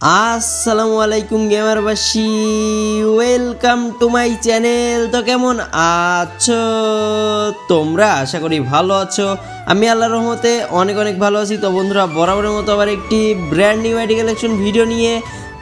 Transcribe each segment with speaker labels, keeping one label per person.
Speaker 1: আসসালামু আলাইকুম গেমারবাসী ওয়েলকাম টু মাই চ্যানেল তো কেমন আছো? তোমরা আশা করি ভালো আছো। আমি আল্লাহর রহমতে অনেক অনেক ভালো আছি। তো বন্ধুরা, বরাবরের মতো আবার একটি brand new ID collection video নিয়ে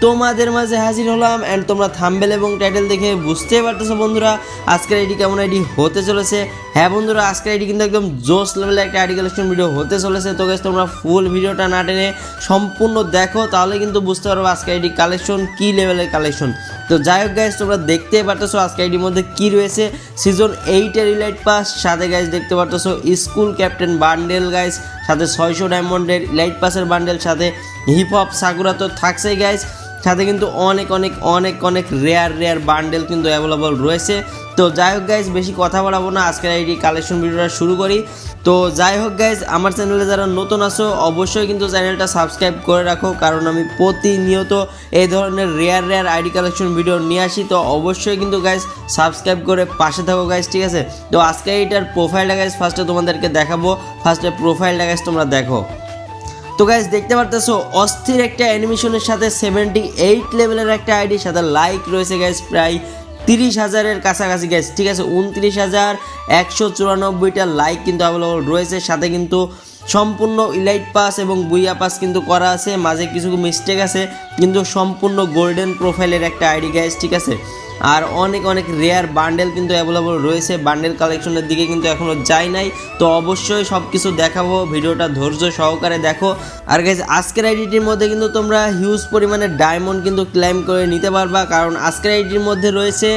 Speaker 1: তোমাদের মাঝে হাজির হলাম। অ্যান্ড তোমরা থাম্বেল এবং টাইটেল দেখে বুঝতেই পারতেছো বন্ধুরা, আজকের আইডি কেমন আইডি হতে চলেছে। হ্যাঁ বন্ধুরা, আজকের আইডি কিন্তু একদম জোস লেভেলের একটা আইডি কালেকশন ভিডিও হতে চলেছে। তো guys, তোমরা ফুল ভিডিওটা না টেনে সম্পূর্ণ দেখো, তাহলে কিন্তু বুঝতে পারব আজকে আইডি কালেকশন কী লেভেলের কালেকশন তো যাই হোক গাইজ তোমরা দেখতেই পারতেছো আজকে আইডির মধ্যে কী রয়েছে। সিজন এইটের ইলাইট পাস সাথে গাইজ দেখতে পারতেছো স্কুল ক্যাপ্টেন বান্ডেল গাইজ সাথে ছয়শো ডায়মন্ডের ইলাইট পাসের বান্ডেল সাথে হিপ হপ সাকুরা তো থাকছেই গাইজ সাথে কিন্তু অনেক অনেক অনেক অনেক রেয়ার রেয়ার বান্ডেল কিন্তু অ্যাভেলেবল রয়েছে। তো যাই হোক গাইজ বেশি কথা বাড়াবো না, আজকের আইডি কালেকশন ভিডিওটা শুরু করি। তো যাই হোক গাইজ আমার চ্যানেলে যারা নতুন আসো অবশ্যই কিন্তু চ্যানেলটা সাবস্ক্রাইব করে রাখো, কারণ আমি প্রতিনিয়ত এই ধরনের rare rare ID collection video নিয়ে আসি, তো অবশ্যই কিন্তু গাইজ সাবস্ক্রাইব করে পাশে থাকো গাইজ ঠিক আছে? তো আজকে এইটার প্রোফাইলটা গাইজ ফার্স্টে তোমাদেরকে দেখাবো ফার্স্টে প্রোফাইলটা গাইজ তোমরা দেখো। তো গাইজ দেখতে পারতেছো, অস্থির একটা অ্যানিমেশনের সাথে সেভেন্টি এইট লেভেলের একটা আইডির সাথে লাইক রয়েছে গ্যাস প্রায় তিরিশ হাজারের কাছাকাছি গ্যাস ঠিক আছে? উনত্রিশ হাজার একশো চুরানব্বইটা লাইক কিন্তু অ্যাভেলেবল রয়েছে। সাথে কিন্তু সম্পূর্ণ ইলাইট পাস এবং বুইয়া পাস কিন্তু করা আছে। মাঝে কিছু মিস্টেক আছে, কিন্তু সম্পূর্ণ গোল্ডেন প্রোফাইলের একটা আইডি গ্যাস ঠিক আছে? আর অনেক অনেক রেয়ার বান্ডেল কিন্তু অ্যাভেলেবল রয়েছে। বান্ডেল কালেকশনের দিকে কিন্তু এখনও যাই নাই। তো অবশ্যই সব কিছু দেখাবো, ভিডিওটা ধৈর্য সহকারে দেখো। আর গাইজ আজকের আইডিটির মধ্যে কিন্তু তোমরা হিউজ পরিমাণে ডায়মন্ড কিন্তু ক্লেম করে নিতে পারবা। কারণ আজকের আইডির মধ্যে রয়েছে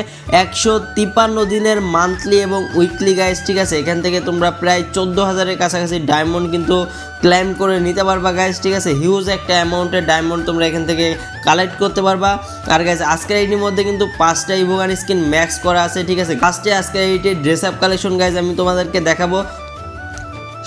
Speaker 1: একশো তিপ্পান্ন দিনের মান্থলি এবং উইকলি গাইজ ঠিক আছে? এখান থেকে তোমরা প্রায় চোদ্দ হাজারের কাছাকাছি ডায়মন্ড কিন্তু ক্লেম করে নিতে পারবা গাইজ ঠিক আছে? হিউজ একটা অ্যামাউন্টের ডায়মন্ড তোমরা এখান থেকে কালেক্ট করতে পারবা। আর গাইজ আজকের আইডির মধ্যে কিন্তু পাঁচটা ইভোগান স্কিন ম্যাক্স করা আছে, ঠিক আছে? ফার্স্টে আজকের আইডির ড্রেস আপ কালেকশন গাইজ আমি তোমাদেরকে দেখাবো।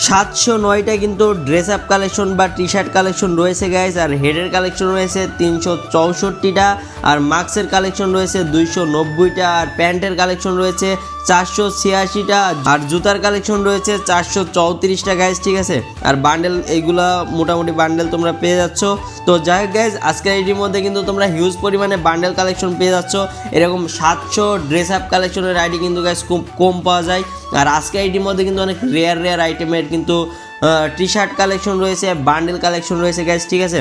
Speaker 1: সাতশো নয়টা কিন্তু ড্রেস আপ কালেকশন বা টি শার্ট কালেকশন রয়েছে গাইজ আর হেডের কালেকশন রয়েছে তিনশো চৌষট্টিটা। আর মাস্কের কালেকশন রয়েছে দুইশো নব্বইটা, আর প্যান্টের কালেকশন রয়েছে চারশো ছিয়াশিটা, আর জুতার কালেকশন রয়েছে চারশো চৌত্রিশটা গাইজ ঠিক আছে? আর বান্ডেল এইগুলা মোটামুটি বান্ডেল তোমরা পেয়ে যাচ্ছ। তো যাই হোক গাইজ আজকের এইটির মধ্যে কিন্তু তোমরা হিউজ পরিমাণে বান্ডেল কালেকশন পেয়ে যাচ্ছ। এরকম সাতশো ড্রেস আপ কালেকশনের আইডি কিন্তু গাইজ খুব কম পাওয়া যায়। আর আজকে আইডির মধ্যে কিন্তু অনেক রেয়ার রেয়ার আইটেমের কিন্তু টি শার্ট কালেকশন রয়েছে বান্ডেল কালেকশন রয়েছে গ্যাস ঠিক আছে?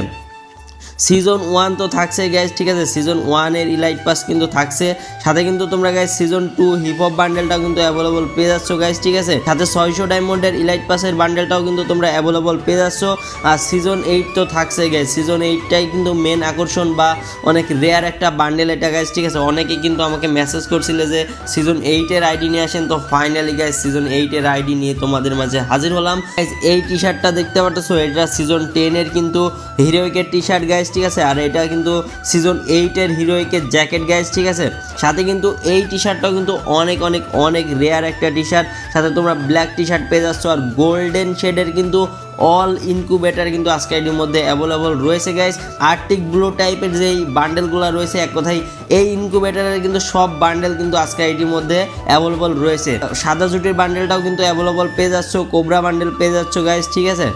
Speaker 1: সিজন ওয়ান তো থাকছে গ্যাস ঠিক আছে? সিজন ওয়ানের ইলাইট পাস কিন্তু থাকছে। সাথে কিন্তু তোমরা guys season two hip hop বান্ডেলটা কিন্তু অ্যাভেলেবল পেয়ে যাচ্ছ গ্যাস ঠিক আছে? সাথে ছয়শো ডায়মন্ডের ইলাইট পাসের বান্ডেলটাও কিন্তু তোমরা অ্যাভেলেবল পেয়ে যাচ্ছ। আর সিজন এইট তো থাকছে গ্যাস সিজন এইটটাই কিন্তু মেন আকর্ষণ বা অনেক রেয়ার একটা বান্ডেল এটা গ্যাস ঠিক আছে? অনেকে কিন্তু আমাকে মেসেজ করছিলে যে সিজন এইটের আইডি নিয়ে আসেন। তো ফাইনালি গ্যাস সিজন এইটের আইডি নিয়ে তোমাদের মাঝে হাজির হলাম। এই টি শার্টটা দেখতে পাচ্ছ এটা সিজন টেনের কিন্তু হিরোইকের টি শার্ট গাইজ ঠিক আছে? আর এটা কিন্তু সিজন এইটের হিরোইকের জ্যাকেট গাইজ ঠিক আছে? সাথে কিন্তু এই টি শার্টটাও কিন্তু অনেক অনেক অনেক রেয়ার একটা টি শার্ট সাথে তোমরা ব্ল্যাক টি শার্ট পেয়ে যাচ্ছ আর গোল্ডেন শেডের কিন্তু অল ইনকুবেটার কিন্তু আজকে আইডির মধ্যে অ্যাভেলেবল রয়েছে গাইজ আর্টিক ব্লু টাইপের যেই বান্ডেলগুলো রয়েছে, এক কথায় এই ইনকুবেটারের কিন্তু সব বান্ডেল কিন্তু আজকে আইডির মধ্যে অ্যাভেলেবল রয়েছে। সাদা জুটির বান্ডেলটাও কিন্তু অ্যাভেলেবল পেয়ে যাচ্ছ কোবরা বান্ডেল পেয়ে যাচ্ছ গাইজ ঠিক আছে?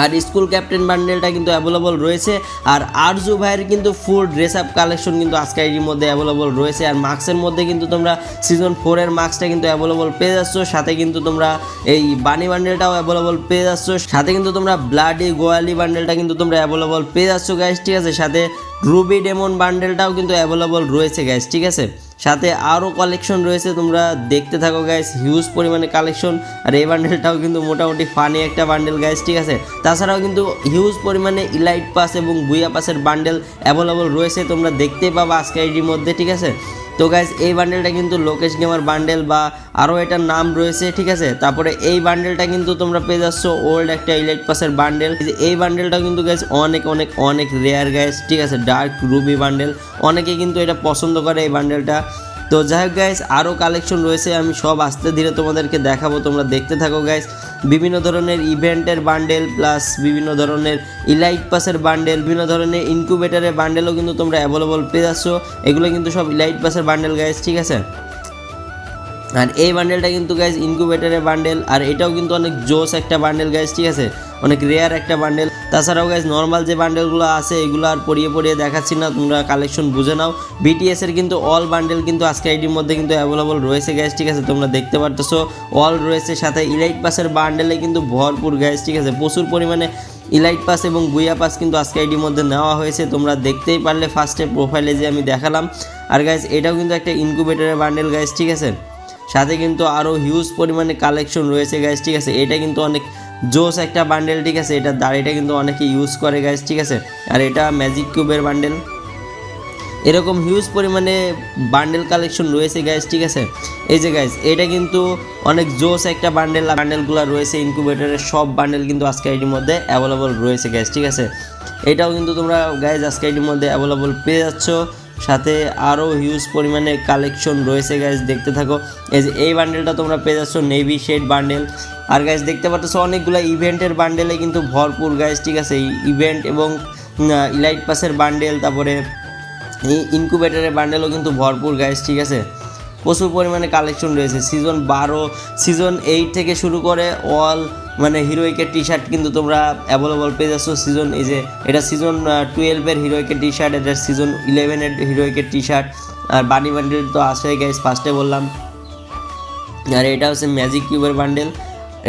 Speaker 1: আর স্কুল ক্যাপ্টেন বান্ডেলটা কিন্তু অ্যাভেলেবল রয়েছে। আর আরজু ভাইয়ের কিন্তু ফুল ড্রেস আপ কালেকশন কিন্তু আজকে মধ্যে অ্যাভেলেবল রয়েছে। আর মার্কসের মধ্যে কিন্তু তোমরা সিজন ফোরের মার্কসটা কিন্তু অ্যাভেলেবল পেয়ে যাচ্ছ। সাথে কিন্তু তোমরা এই বানি বান্ডেলটাও অ্যাভেলেবল পেয়ে যাচ্ছ। সাথে কিন্তু তোমরা ব্লাডি গোয়ালি বান্ডেলটা কিন্তু তোমরা অ্যাভেলেবল পেয়ে যাচ্ছ গ্যাস ঠিক আছে? সাথে রুবি ডেমন বান্ডেলটাও কিন্তু অ্যাভেলেবল রয়েছে গ্যাস ঠিক আছে? সাথে আরও কালেকশন রয়েছে, তোমরা দেখতে থাকো গাইস হিউজ পরিমাণে কালেকশন আর এই বান্ডেলটাও কিন্তু মোটামুটি ফানি একটা বান্ডেল গাইস ঠিক আছে? তাছাড়াও কিন্তু হিউজ পরিমাণে ইলাইট পাস এবং বুইয়া পাসের বান্ডেল অ্যাভেলেবল রয়েছে, তোমরা দেখতে পাবো আজকে আইডির মধ্যে, ঠিক আছে? তো গাইজ এই বান্ডেলটা কিন্তু লোকেশ গেমার বান্ডেল বা আরও এটার নাম রয়েছে, ঠিক আছে? তারপরে এই বান্ডেলটা কিন্তু তোমরা পেয়ে যাচ্ছ ওল্ড একটা ইলাইট পাসের বান্ডেল এই বান্ডেলটা কিন্তু গাইজ অনেক অনেক অনেক রেয়ার গাইজ ঠিক আছে? ডার্ক রুবি বান্ডেল অনেকে কিন্তু এটা পছন্দ করে এই বান্ডেলটা তো যাই হোক গাইজ আরও কালেকশন রয়েছে, আমি সব আস্তে ধীরে তোমাদেরকে দেখাবো, তোমরা দেখতে থাকো গাইজ বিভিন্ন ধরনের ইভেন্টের বান্ডেল প্লাস বিভিন্ন ধরনের ইলাইট পাসের বান্ডেল, বিভিন্ন ধরনের ইনকিউবেটারের বান্ডেলও কিন্তু তোমরা অ্যাভেলেবল পেয়ে যাচ্ছ। এগুলো কিন্তু সব ইলাইট পাসের বান্ডেল গাইজ ঠিক আছে? আর এই বান্ডেলটা কিন্তু গাইজ ইনকিউবেটারের বান্ডেল, আর এটাও কিন্তু অনেক জোস একটা বান্ডেল গাইজ ঠিক আছে? অনেক রেয়ার একটা বান্ডেল। তাছাড়াও গাইজ নর্মাল যে বান্ডেলগুলো আছে, এগুলো আর পড়িয়ে পড়িয়ে দেখাচ্ছি না, তোমরা কালেকশন বুঝে নাও। বিটিএস এর কিন্তু অল বান্ডেল কিন্তু আজকে আইডির মধ্যে কিন্তু অ্যাভেলেবল রয়েছে গ্যাস ঠিক আছে? তোমরা দেখতে পারতেছো অল রয়েছে, সাথে ইলাইট পাসের বান্ডেলে কিন্তু ভরপুর গ্যাস ঠিক আছে? প্রচুর পরিমাণে ইলাইট পাস এবং গুইয়া পাস কিন্তু আজকে আইডির মধ্যে নেওয়া হয়েছে, তোমরা দেখতেই পারলে ফার্স্টে প্রোফাইলে যে আমি দেখালাম। আর গাইজ এটাও কিন্তু একটা ইনকুবেটরের বান্ডেল গাইজ ঠিক আছে? সাথে কিন্তু আরও হিউজ পরিমাণে কালেকশন রয়েছে গাইজ ঠিক আছে? এটা কিন্তু অনেক জোস একটা বান্ডেল, ঠিক আছে? এটা দাড়িটা কিন্তু অনেকে ইউজ করে গাইজ ঠিক আছে? আর এটা ম্যাজিক কিউবের বান্ডেল। এরকম হিউজ পরিমাণে বান্ডেল কালেকশন রয়েছে গ্যাস ঠিক আছে? এই যে গ্যাস এটা কিন্তু অনেক জোস একটা বান্ডেল, বান্ডেলগুলো রয়েছে ইনকুবেটরের সব বান্ডেল কিন্তু আজকে এটির মধ্যে অ্যাভেলেবল রয়েছে গ্যাস ঠিক আছে? এটাও কিন্তু তোমরা গাইজ আজকে আইডির মধ্যে অ্যাভেলেবল পেয়ে যাচ্ছ। সাথে আরও হিউজ পরিমাণে কালেকশন রয়েছে গাইজ দেখতে থাকো। এই এই বান্ডেলটা তোমরা পেয়ে যাচ্ছ নেভি শেড বান্ডেল আর গাইজ দেখতে পাচ্ছ, অনেকগুলো ইভেন্টের বান্ডেলে কিন্তু ভরপুর গাইজ ঠিক আছে? ইভেন্ট এবং ইলাইট পাসের বান্ডেল তারপরে ইনকুবেটারের বান্ডেলও কিন্তু ভরপুর গাইজ ঠিক আছে? প্রচুর পরিমাণে কালেকশন রয়েছে। সিজন বারো সিজন এইট থেকে শুরু করে অল মানে হিরোইকের টি শার্ট কিন্তু তোমরা অ্যাভেলেবল পেয়ে যাচ্ছ। সিজন এই যে, এটা সিজন টুয়েলভের হিরোইকের টি শার্ট এটা সিজন ইলেভেনের হিরোইকের টি শার্ট আর বানি বান্ডেল তো আসে গাইজ ফার্স্টে বললাম। আর এটা হচ্ছে ম্যাজিক কিউবের বান্ডেল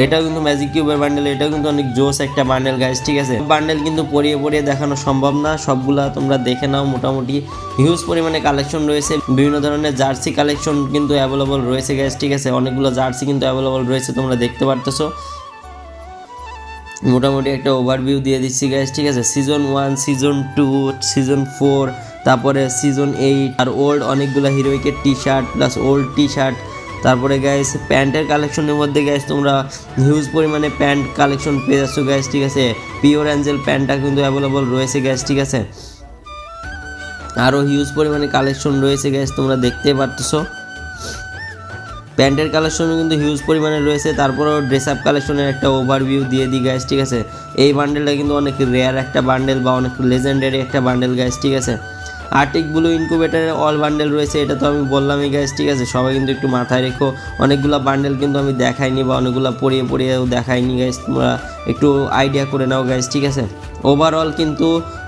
Speaker 1: এটাও কিন্তু ম্যাজিক কিউবের বান্ডেল এটাও কিন্তু অনেক জোস একটা বান্ডেল গাইজ ঠিক আছে? বান্ডেল কিন্তু পরিয়ে পরিয়ে দেখানো সম্ভব না, সবগুলা তোমরা দেখে নাও, মোটামুটি হিউজ পরিমাণে কালেকশন রয়েছে, বিভিন্ন ধরনের জার্সি কালেকশন কিন্তু অ্যাভেলেবল রয়েছে গাইজ ঠিক আছে? অনেকগুলো জার্সি কিন্তু অ্যাভেলেবল রয়েছে, তোমরা দেখতে পারতেছো। মোটামুটি একটা ওভারভিউ দিয়ে দিচ্ছি গাইজ ঠিক আছে? Season one season two season four তারপরে সিজন এইট আর ওল্ড অনেকগুলো হিরোইকের T shirt plus old T shirt তারপরে গ্যাস প্যান্টের কালেকশনের মধ্যে গ্যাস তোমরা হিউজ পরিমাণে প্যান্ট কালেকশন পেয়ে যাচ্ছ গ্যাস ঠিক আছে? পিওর অ্যাঞ্জেল প্যান্টটা কিন্তু অ্যাভেলেবল রয়েছে গ্যাস ঠিক আছে? আরও হিউজ পরিমাণে কালেকশন রয়েছে গ্যাস তোমরা দেখতে পারতেছো। প্যান্টের কালেকশনও কিন্তু হিউজ পরিমাণে রয়েছে, তারপরেও ড্রেস আপ কালেকশনের একটা ওভারভিউ দিয়ে দিই গ্যাস ঠিক আছে? এই বান্ডেলটা কিন্তু অনেক রেয়ার একটা বান্ডেল বা অনেক লেজেন্ডারি একটা বান্ডেল গ্যাস ঠিক আছে? আর্টিক ব্লু ইনকুবেটারের অল বান্ডেল রয়েছে, এটা তো আমি বললামই গ্যাস ঠিক আছে? সবাই কিন্তু একটু মাথায় রেখো। অনেকগুলো বান্ডেল কিন্তু আমি দেখাইনি বা অনেকগুলো পড়িয়ে পড়িয়েও দেখাইনি গ্যাস তোমরা একটু আইডিয়া করে নাও গ্যাস ঠিক আছে? ওভারঅল কিন্তু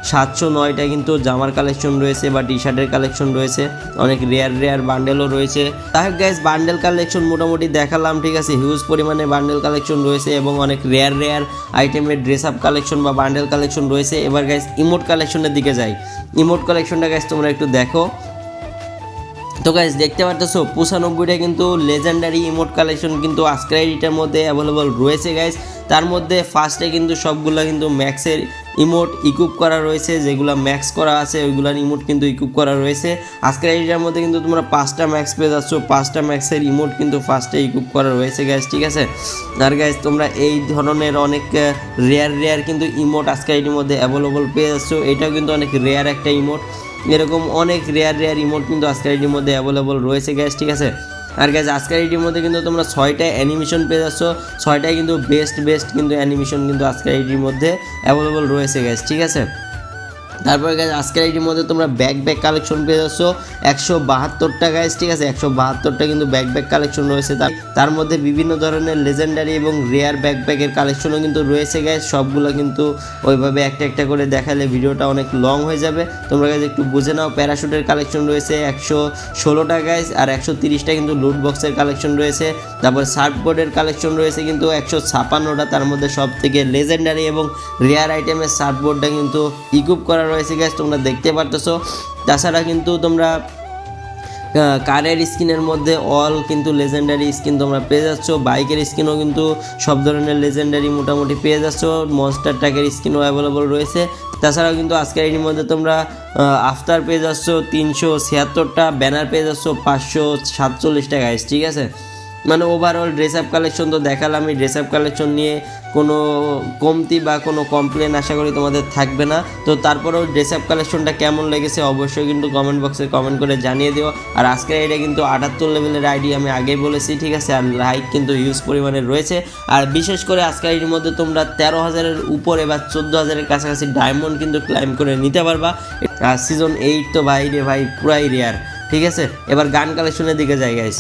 Speaker 1: সাতশো নয়টা কিন্তু জামার কালেকশন রয়েছে বা টি শার্টের কালেকশন রয়েছে। অনেক রেয়ার রেয়ার বান্ডেলও রয়েছে। তাই গ্যাস বান্ডেল কালেকশন মোটামুটি দেখালাম, ঠিক আছে? হিউজ পরিমাণে বান্ডেল কালেকশন রয়েছে এবং অনেক রেয়ার রেয়ার আইটেমের ড্রেস আপ কালেকশন বা বান্ডেল কালেকশন রয়েছে। এবার গ্যাস ইমোট কালেকশনের দিকে যাই। ইমোট কালেকশনটা গ্যাস তোমরা একটু দেখো। তো গাইজ দেখতে পারতেছো, পঁচানব্বইটা কিন্তু লেজেন্ডারি ইমোট কালেকশন কিন্তু আজকের আইডিটার মধ্যে অ্যাভেলেবল রয়েছে গাইজ তার মধ্যে ফার্স্টে কিন্তু সবগুলো কিন্তু ম্যাক্সের ইমোট ইকুপ করা রয়েছে, যেগুলো ম্যাক্স করা আছে ওইগুলোর ইমোট কিন্তু ইকুপ করা রয়েছে। আজকের আইডিটার মধ্যে কিন্তু তোমরা পাঁচটা ম্যাক্স পেয়ে যাচ্ছ, পাঁচটা ম্যাক্সের ইমোট কিন্তু ফার্স্টে ইকুপ করা রয়েছে গ্যাস ঠিক আছে? আর গ্যাস তোমরা এই ধরনের অনেক রেয়ার রেয়ার কিন্তু ইমোট আজকের আইডির মধ্যে অ্যাভেলেবল পেয়ে যাচ্ছ। এটাও কিন্তু অনেক রেয়ার একটা ইমোট এরকম অনেক রেয়ার রেয়ার ইমোট কিন্তু আজকের আইডির মধ্যে অ্যাভেলেবল রয়েছে গ্যাস ঠিক আছে? আর গ্যাস আজকের এইটির মধ্যে কিন্তু তোমরা ছয়টা অ্যানিমেশন পেয়ে যাচ্ছ। ছয়টাই কিন্তু বেস্ট বেস্ট কিন্তু অ্যানিমেশন কিন্তু আজকের এইটির মধ্যে অ্যাভেলেবল রয়েছে গ্যাস ঠিক আছে? তারপরে গাছ আজকের আইডির মধ্যে তোমরা ব্যাক ব্যাক কালেকশন পেয়ে যাচ্ছ। একশো বাহাত্তরটা গাইজ ঠিক আছে? একশো বাহাত্তরটা কিন্তু ব্যাক ব্যাক কালেকশন রয়েছে। তার তার মধ্যে বিভিন্ন ধরনের লেজেন্ডারি এবং রেয়ার ব্যাক ব্যাকের কালেকশনও কিন্তু রয়েছে গাইজ সবগুলো কিন্তু ওইভাবে একটা একটা করে দেখালে ভিডিওটা অনেক লং হয়ে যাবে। তোমরা গাইজ একটু বুঝে নাও প্যারাশুটের কালেকশন রয়েছে একশো ষোলোটা গাইজ আর একশো তিরিশটা কিন্তু লুট বক্সের কালেকশন রয়েছে। তারপর সার্ফবোর্ডের কালেকশন রয়েছে কিন্তু একশো ছাপান্নটা। তার মধ্যে সব থেকে লেজেন্ডারি এবং রেয়ার আইটেমের সার্ফবোর্ডটা কিন্তু ইকুপ করা রয়েছে। গ্যাস তোমরা দেখতে পারতেছো। তাছাড়া কিন্তু তোমরা কারের স্কিনের মধ্যে অল কিন্তু লেজেন্ডারি স্কিন তোমরা পেয়ে যাচ্ছ। বাইকের স্কিনও কিন্তু সব ধরনের লেজেন্ডারি মোটামুটি পেয়ে যাচ্ছ। মনস্টার ট্র্যাকের স্কিনও অ্যাভেলেবল রয়েছে। তাছাড়াও কিন্তু আজকের এটির মধ্যে তোমরা আফতার পেয়ে যাচ্ছ তিনশো ছিয়াত্তরটা ব্যানার পেয়ে যাচ্ছ পাঁচশো সাতচল্লিশটা গাইস ঠিক আছে? মানে ওভারঅল ড্রেস আপ কালেকশন তো দেখালাম, এই ড্রেস আপ কালেকশন নিয়ে কোনো কমতি বা কোনো কমপ্লেন আশা করি তোমাদের থাকবে না। তো তারপরেও ড্রেস আপ কালেকশনটা কেমন লেগেছে অবশ্যই কিন্তু কমেন্ট বক্সে কমেন্ট করে জানিয়ে দিও। আর আজকের এটা কিন্তু আটাত্তর লেভেলের আইডি আমি আগেই বলেছি, ঠিক আছে? আর লাইক কিন্তু হিউজ পরিমাণে রয়েছে। আর বিশেষ করে আজকের আইডির মধ্যে তোমরা তেরো হাজারের উপরে বা চোদ্দ হাজারের কাছাকাছি ডায়মন্ড কিন্তু ক্লাইম করে নিতে পারবা। আর সিজন এইট তো ভাই রে ভাই পুরাই রেয়ার ঠিক আছে? এবার গান কালেকশনের দিকে যাই গাইস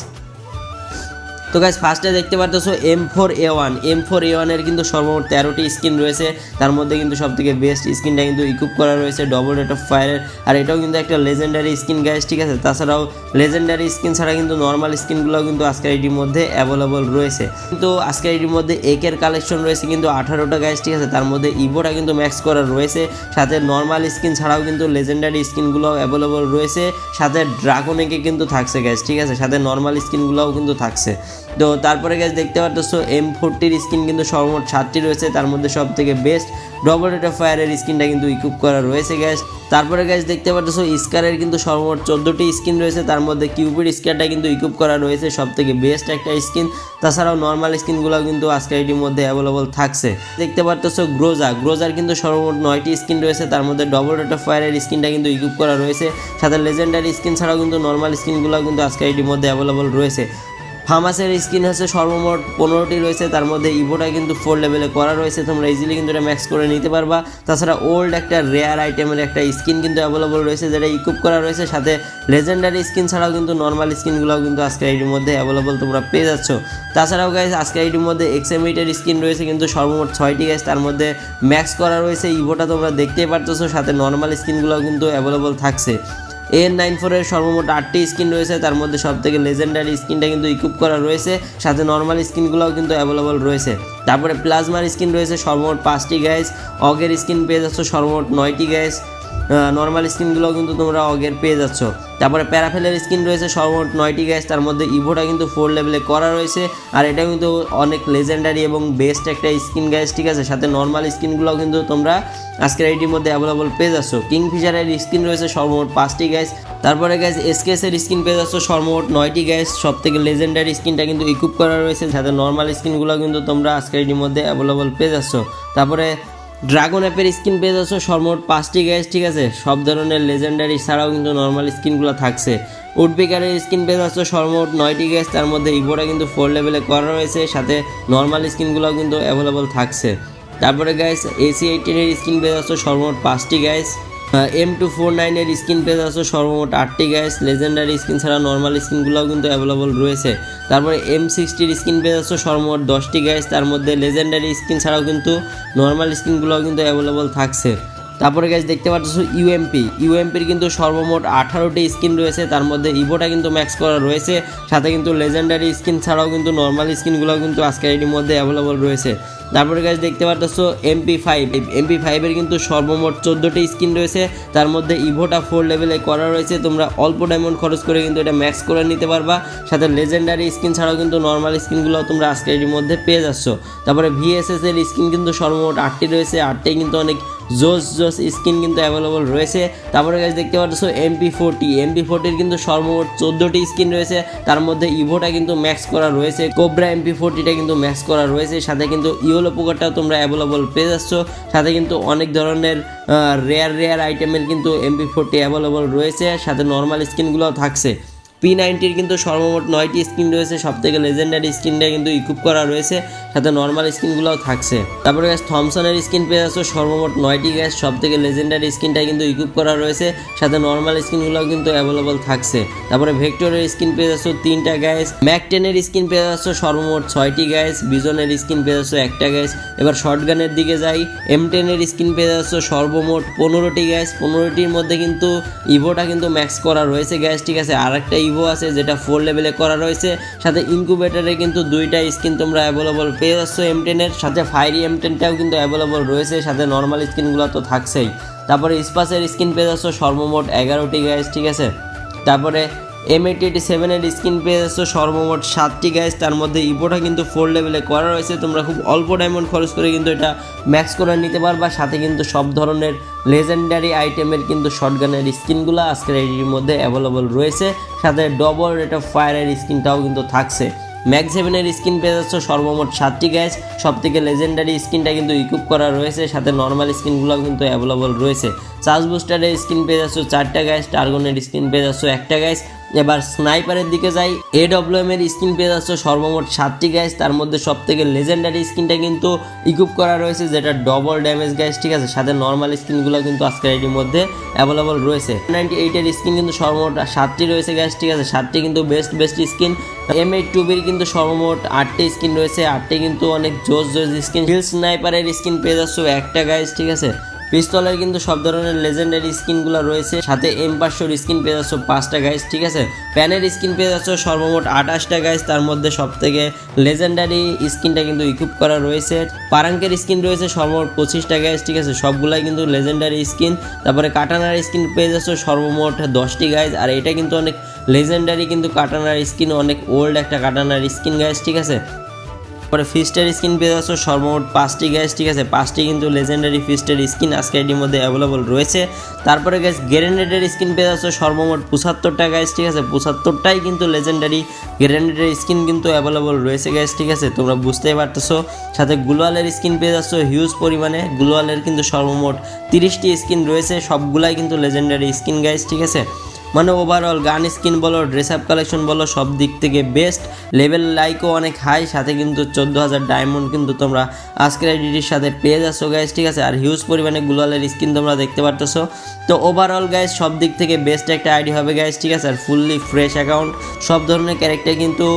Speaker 1: তো গাইজ ফার্স্টে দেখতে পারতেছো M four A one M four A ওয়ানের কিন্তু সর্বমোট তেরোটি স্কিন রয়েছে। তার মধ্যে কিন্তু সব থেকে বেস্ট স্কিনটা কিন্তু ইকুইপ করা রয়েছে ডবল রেট অফ ফায়ারের আর এটাও কিন্তু একটা লেজেন্ডারি স্কিন গাইজ ঠিক আছে? তাছাড়াও লেজেন্ডারি স্কিন ছাড়া কিন্তু নর্মাল স্কিনগুলো কিন্তু আজকের এটির মধ্যে অ্যাভেলেবল রয়েছে। কিন্তু আজকের এটির মধ্যে একের কালেকশন রয়েছে কিন্তু আঠারোটা গাইজ ঠিক আছে? তার মধ্যে ইভোটা কিন্তু ম্যাক্স করা রয়েছে। সাথে নর্মাল স্কিন ছাড়াও কিন্তু লেজেন্ডারি স্কিনগুলো অ্যাভেলেবল রয়েছে। সাথে ড্রাগন একে কিন্তু থাকছে গ্যাস ঠিক আছে? সাথে নর্মাল স্কিনগুলোও কিন্তু থাকছে। তো তারপরে গ্যাস দেখতে পাচ্ছ এম ফোরটির স্কিন কিন্তু সর্বমোট সাতটি রয়েছে, তার মধ্যে সব থেকে বেস্ট ডবল রেট অফ ফায়ারের স্কিনটা কিন্তু ইকুইপ করা রয়েছে গ্যাস তারপরে গ্যাস দেখতে পাচ্ছ স্কারের কিন্তু সর্বমোট চোদ্দোটি স্কিন রয়েছে, তার মধ্যে কিউপিড স্কারটা কিন্তু ইকুইপ করা রয়েছে সব থেকে বেস্ট একটা স্কিন তাছাড়াও নর্মাল স্কিনগুলো কিন্তু আজকের এটির মধ্যে অ্যাভেলেবল থাকছে। দেখতে পাচ্ছ গ্রোজা গ্রোজার কিন্তু সর্বমোট নয়টি স্কিন রয়েছে, তার মধ্যে ডবল রেট অফ ফায়ারের স্কিনটা কিন্তু ইকুইপ করা রয়েছে। সাথে লেজেন্ডারি স্কিন ছাড়াও কিন্তু নর্মাল স্কিনগুলো কিন্তু আজকের এটির মধ্যে অ্যাভেলেবল রয়েছে। ফার্মাসের স্কিন হচ্ছে সর্বমোট পনেরোটি রয়েছে, তার মধ্যে ইভোটা কিন্তু ফোর লেভেলে করা রয়েছে, তোমরা ইজিলি কিন্তু এটা ম্যাক্স করে নিতে পারবা। তাছাড়া ওল্ড একটা রেয়ার আইটেমের একটা স্কিন কিন্তু অ্যাভেলেবল রয়েছে, যেটা ইকুইপ করা রয়েছে, সাথে লেজেন্ডারি স্কিন ছাড়াও কিন্তু নর্মাল স্কিনগুলোও কিন্তু আজকের আইডির মধ্যে অ্যাভেলেবল তোমরা পেয়ে যাচ্ছ। তাছাড়াও গাইজ আজকের আইডির মধ্যে এক্সএমিটের স্কিন রয়েছে কিন্তু সর্বমোট ছয়টি গাইজ তার মধ্যে ম্যাক্স করা রয়েছে, ইভোটা তোমরা দেখতেই পারতেছো, সাথে নর্মাল স্কিনগুলোও কিন্তু অ্যাভেলেবল থাকছে। এন নাইন ফোরের সর্বমোট আটটি স্কিন রয়েছে, তার মধ্যে সব থেকে লেজেন্ডারি স্কিনটা কিন্তু ইকুইপ করা রয়েছে, সাথে নর্মাল স্কিনগুলোও কিন্তু অ্যাভেলেবল রয়েছে। তারপরে প্লাজমার স্কিন রয়েছে, সর্বমোট পাঁচটি গ্যাস অগের স্কিন পেয়ে যাচ্ছ সর্বমোট নয়টি গ্যাস নর্মাল স্কিনগুলোও কিন্তু তোমরা অগের পেয়ে যাচ্ছ। তারপরে প্যারাফেলের স্কিন রয়েছে, সর্বমোট নয়টি গ্যাস তার মধ্যে ইভোটা কিন্তু ফোর লেভেলে করা রয়েছে। আর এটা কিন্তু অনেক লেজেন্ডারি এবং বেস্ট একটা স্কিন গ্যাস ঠিক আছে? সাথে নর্মাল স্কিনগুলোও কিন্তু তোমরা আজকের এইটির মধ্যে অ্যাভেলেবল পেয়ে যাচ্ছ। কিংফিশারের স্কিন রয়েছে সর্বমোট পাঁচটি গ্যাস তারপরে গ্যাস এসকেএসের স্কিন পেয়ে যাচ্ছ সর্বমোট নয়টি গ্যাস সব থেকে লেজেন্ডারি স্কিনটা কিন্তু ইকুইপ করা রয়েছে। সাথে নর্মাল স্কিনগুলো কিন্তু তোমরা আজকের এইটির মধ্যে অ্যাভেলেবল পেয়ে যাচ্ছ। তারপরে ড্রাগন অ্যাপের স্কিন পেয়ে যাচ্ছ সর্বমোট পাঁচটি গ্যাস ঠিক আছে? সব ধরনের লেজেন্ডারি ছাড়াও কিন্তু নর্মাল স্কিনগুলো থাকছে। উডপিকারের স্কিন পেয়ে যাচ্ছ সর্বমোট নয়টি গ্যাস তার মধ্যে ইভোটা কিন্তু ফোর লেভেলে করা রয়েছে, সাথে নর্মাল স্কিনগুলোও কিন্তু অ্যাভেলেবল থাকছে। তারপরে গ্যাস এসি এইটিনের স্কিন পেয়ে যাচ্ছ সর্বমোট পাঁচটি গ্যাস এম টু ফোর নাইনের স্কিন পেয়ে যাচ্ছ সর্বমোট আটটি গ্যাস লেজেন্ডারি স্কিন ছাড়া নর্মাল স্কিনগুলোও কিন্তু অ্যাভেলেবল রয়েছে। তারপরে এম সিক্সটির স্কিন পেয়ে যাচ্ছ সর্বমোট দশটি গ্যাস তার মধ্যে লেজেন্ডারি স্কিন ছাড়াও কিন্তু নর্মাল স্কিনগুলোও কিন্তু অ্যাভেলেবল থাকছে। তারপরে গ্যাস দেখতে পাচ্ছ ইউএমপি ইউএমপির কিন্তু সর্বমোট আঠারোটি স্কিন রয়েছে। তার মধ্যে ইভোটা কিন্তু ম্যাক্স করা রয়েছে। সাথে কিন্তু লেজেন্ডারি স্কিন ছাড়াও কিন্তু নর্মাল স্কিনগুলোও কিন্তু আজকের এটির মধ্যে অ্যাভেলেবল রয়েছে। তারপরে গাছ দেখতে পাচ্ছ এমপি ফাইভ এমপি ফাইভের কিন্তু সর্বমোট চোদ্দোটি স্কিন রয়েছে। তার মধ্যে ইভোটা ফোর লেভেলে করা রয়েছে। তোমরা অল্প ডায়মন্ড খরচ করে কিন্তু এটা ম্যাক্স করে নিতে পারবা। সাথে লেজেন্ডারি স্কিন ছাড়াও কিন্তু নর্মাল স্কিনগুলো তোমরা আজকের এটির মধ্যে পেয়ে যাচ্ছ। তারপরে ভিএসএস এর স্কিন কিন্তু সর্বমোট আটটি রয়েছে। আটটি কিন্তু অনেক জোস জোস স্কিন কিন্তু অ্যাভেলেবল রয়েছে। তারপরে গাছ দেখতে পাচ্ছ এমপি ফোরটি এমপি ফোরটির কিন্তু সর্বমোট চোদ্দোটি স্কিন রয়েছে। তার মধ্যে ইভোটা কিন্তু ম্যাক্স করা রয়েছে। কোবরা এমপি ফোরটিটা কিন্তু ম্যাক্স করা রয়েছে। সাথে কিন্তু ইয়েলো পোকারটাও তোমরা অ্যাভেলেবল পেয়ে যাচ্ছ। সাথে কিন্তু অনেক ধরনের রেয়ার রেয়ার আইটেমের কিন্তু এমপি ফোরটি অ্যাভেলেবল রয়েছে। সাথে নর্মাল স্কিনগুলোও থাকছে। পি নাইনটির কিন্তু সর্বমোট নয়টি স্ক্রিন রয়েছে সব থেকে লেজেন্ডারি স্ক্রিনটা কিন্তু ইকুইপ করা রয়েছে, সাথে নর্মাল স্কিনগুলোও থাকছে। তারপরে গ্যাস থমসনের স্ক্রিন পেয়ে যাচ্ছ, সর্বমোট নয়টি গ্যাস সব থেকে লেজেন্ডারি স্ক্রিনটা কিন্তু ইকুইপ করা রয়েছে, সাথে নর্মাল স্কিনগুলোও কিন্তু অ্যাভেলেবল থাকছে। তারপরে ভেক্টরের স্ক্রিন পেয়ে যাচ্ছ, তিনটা গ্যাস ম্যাক টেনের স্কিন পেয়ে যাচ্ছ, সর্বমোট ছয়টি গ্যাস বিজনের স্ক্রিন পেয়ে যাচ্ছ, একটা গ্যাস এবার শর্ট গানের দিকে যাই এম টেনের স্কিন পেয়ে যাচ্ছ, সর্বমোট পনেরোটি গ্যাস পনেরোটির মধ্যে কিন্তু ইভোটা কিন্তু ম্যাক্স করা রয়েছে গ্যাস ঠিক আছে? আর একটা ইভো আছে, যেটা ফোর লেভেলে করা রয়েছে। সাথে ইনকুবেটারে কিন্তু দুইটা স্কিন তোমরা অ্যাভেলেবল পেয়ে যাচ্ছ এম টেনের সাথে ফায়ারি এম টেনটাও কিন্তু অ্যাভেলেবল রয়েছে, সাথে নর্মাল স্কিনগুলো তো থাকছেই। তারপরে স্পাসের স্কিন পেয়ে যাচ্ছ সর্বমোট এগারোটি গাইজ ঠিক আছে? তারপরে এম এইটি এইটি সেভেনের স্কিন পেয়ে যাচ্ছ সর্বমোট সাতটি গ্যাস তার মধ্যে ইভোটা কিন্তু ফোর লেভেলে করা রয়েছে। তোমরা খুব অল্প ডায়মন্ড খরচ করে কিন্তু এটা ম্যাক্স করে নিতে পারবা। সাথে কিন্তু সব ধরনের লেজেন্ডারি আইটেমের কিন্তু শর্টগানের স্কিনগুলো আজকের এটির মধ্যে অ্যাভেলেবল রয়েছে। সাথে ডবল রেট অফ ফায়ারের স্কিনটাও কিন্তু থাকছে। ম্যাক্স সেভেনের স্কিন পেয়ে যাচ্ছ সর্বমোট সাতটি গ্যাস সব থেকে লেজেন্ডারি স্কিনটা কিন্তু ইকুইপ করা রয়েছে। সাথে নর্মাল স্কিনগুলো কিন্তু অ্যাভেলেবল রয়েছে। চার্জ বুস্টারের স্কিন পেয়ে যাচ্ছ চারটা গ্যাস টার্গনের স্কিন পেয়ে যাচ্ছ একটা গ্যাস এবার স্নাইপারের দিকে যাই। এ এম এর স্কিন পেয়ে যাচ্ছে সর্বমোট সাতটি গ্যাস তার মধ্যে সব থেকে লেজেন্ডারি স্কিনটা কিন্তু ইকুইপ করা রয়েছে, যেটা ডবল ড্যামেজ গ্যাস ঠিক আছে? সাথে নর্মাল স্কিনগুলো কিন্তু আজকের এটির মধ্যে অ্যাভেলেবল রয়েছে। নাইনটি এইটের স্কিন কিন্তু সর্বমোট সাতটি রয়েছে গ্যাস ঠিক আছে? সাতটি কিন্তু best best skin. M eight two বির কিন্তু সর্বমোট আটটি স্কিন রয়েছে, আটটি কিন্তু অনেক জোস জোস স্কিন। হিল স্নাইপারের স্কিন পেয়ে যাচ্ছে একটা গাইস ঠিক আছে? পিস্তলের কিন্তু সব ধরনের লেজেন্ডারি স্কিনগুলো রয়েছে। সাথে এম পাঁচশোর স্কিন পেয়ে যাচ্ছ পাঁচটা গাইস ঠিক আছে? প্যানের স্কিন পেয়ে যাচ্ছ সর্বমোট আঠাশটা গাইস তার মধ্যে সব থেকে লেজেন্ডারি স্কিনটা কিন্তু ইকুইপ করা রয়েছে। পারাঙ্কের স্কিন রয়েছে সর্বমোট পঁচিশটা গাইস ঠিক আছে? সবগুলাই কিন্তু লেজেন্ডারি স্কিন। তারপরে কাটানার স্কিন পেয়ে যাচ্ছ সর্বমোট দশটি গাইস আর এটা কিন্তু অনেক লেজেন্ডারি কিন্তু কাটানার স্কিন, অনেক ওল্ড একটা কাটানার স্কিন গাইস ঠিক আছে? পরে ফিস্টের স্কিন পেয়ে যাচ্ছ সর্বমোট পাঁচটি গ্যাস ঠিক আছে? পাঁচটি কিন্তু লেজেন্ডারি ফিস্টের স্কিন আজকে এটির মধ্যে অ্যাভেলেবল রয়েছে। তারপরে গ্যাস গ্রেনেডের স্কিন পেয়ে যাচ্ছ সর্বমোট পঁচাত্তরটা গ্যাস ঠিক আছে? পঁচাত্তরটাই কিন্তু লেজেন্ডারি গ্রেনেডের স্কিন কিন্তু অ্যাভেলেবল রয়েছে গ্যাস ঠিক আছে? তোমরা বুঝতেই পারতেছো। সাথে গ্লোয়ালের স্কিন পেয়ে যাচ্ছ হিউজ পরিমাণে। গ্লোয়ালের কিন্তু সর্বমোট তিরিশটি স্কিন রয়েছে। সবগুলাই কিন্তু লেজেন্ডারি স্কিন গ্যাস ঠিক আছে? মানে ওভারঅল গান স্কিন বলো ড্রেস আপ কালেকশন বলো, সব দিক থেকে বেস্ট লেভেল লাইকও অনেক হাই সাথে কিন্তু চোদ্দ হাজার ডায়মন্ড কিন্তু তোমরা আজকের আইডিটির সাথে পেয়ে যাচ্ছ গাইজ ঠিক আছে? আর হিউজ পরিমাণে গুলালের স্কিন তোমরা দেখতে পারতেছো। তো ওভারঅল গাইজ সব দিক থেকে বেস্ট একটা আইডি হবে গাইজ ঠিক আছে? আর ফুললি ফ্রেশ অ্যাকাউন্ট সব ধরনের ক্যারেক্টার কিন্তু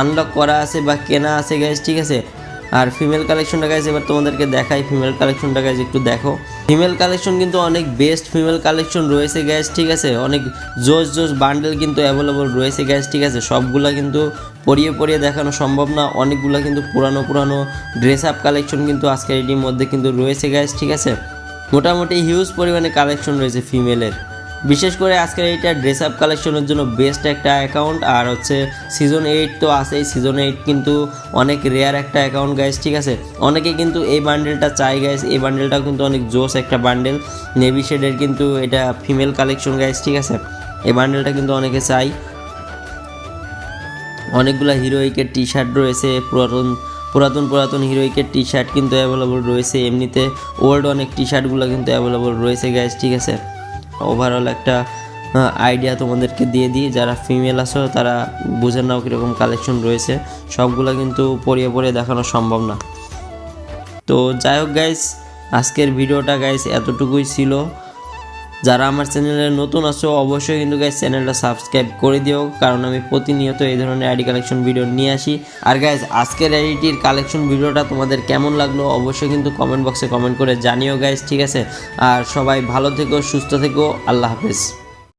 Speaker 1: আনলক করা আছে বা কেনা আছে গাইজ ঠিক আছে? আর ফিমেল কালেকশনটা গাইজ এবার তোমাদেরকে দেখাই। ফিমেল কালেকশনটা গাইজ একটু দেখো। ফিমেল কালেকশন কিন্তু অনেক বেস্ট ফিমেল কালেকশন রয়েছে গ্যাস ঠিক আছে? অনেক জোস জোস বান্ডেল কিন্তু অ্যাভেলেবল রয়েছে গ্যাস ঠিক আছে? সবগুলা কিন্তু পরিয়ে পরিয়ে দেখানো সম্ভব না। অনেকগুলা কিন্তু পুরানো পুরানো ড্রেস আপ কালেকশন কিন্তু আজকের এটির মধ্যে কিন্তু রয়েছে গ্যাস ঠিক আছে? মোটামুটি হিউজ পরিমাণে কালেকশন রয়েছে ফিমেলের বিশেষ করে আজকের এইটা ড্রেস আপ কালেকশনের জন্য বেস্ট একটা অ্যাকাউন্ট আর হচ্ছে সিজন এইট তো আছেই। সিজন এইট কিন্তু অনেক রেয়ার একটা অ্যাকাউন্ট গাইস ঠিক আছে? অনেকে কিন্তু এই বান্ডেলটা চাই গাইস এই বান্ডেলটাও কিন্তু অনেক জোস একটা বান্ডেল নেভি শেডের কিন্তু এটা ফিমেল কালেকশন গাইস ঠিক আছে? এই বান্ডেলটা কিন্তু অনেকে চাই অনেকগুলো হিরোইকের টি শার্ট রয়েছে, পুরাতন পুরাতন পুরাতন হিরোইকের টি শার্ট কিন্তু অ্যাভেলেবল রয়েছে। এমনিতে ওল্ড অনেক টি শার্টগুলো কিন্তু অ্যাভেলেবল রয়েছে গ্যাস ঠিক আছে? ওভারঅল একটা আইডিয়া তোমাদেরকে দিয়ে দিই। যারা ফিমেল আছো, তারা বুঝে নাও কীরকম কালেকশন রয়েছে। সবগুলো কিন্তু পরিয়ে পড়িয়ে দেখানো সম্ভব না। তো যাই হোক গাইস আজকের ভিডিওটা গাইস এতটুকুই ছিল। যারা আমার চ্যানেলে নতুন আছো, অবশ্যই কিন্তু গাইজ চ্যানেলটা সাবস্ক্রাইব করে দিও, কারণ আমি প্রতিনিয়ত এই ধরনের আইডি কালেকশন ভিডিও নিয়ে আসি। আর গাইজ আজকের আইডিটির কালেকশন ভিডিওটা তোমাদের কেমন লাগল, অবশ্যই কিন্তু কমেন্ট বক্সে কমেন্ট করে জানিও গাইজ ঠিক আছে? আর সবাই ভালো থেকো, সুস্থ থেকো, আল্লাহ হাফেজ।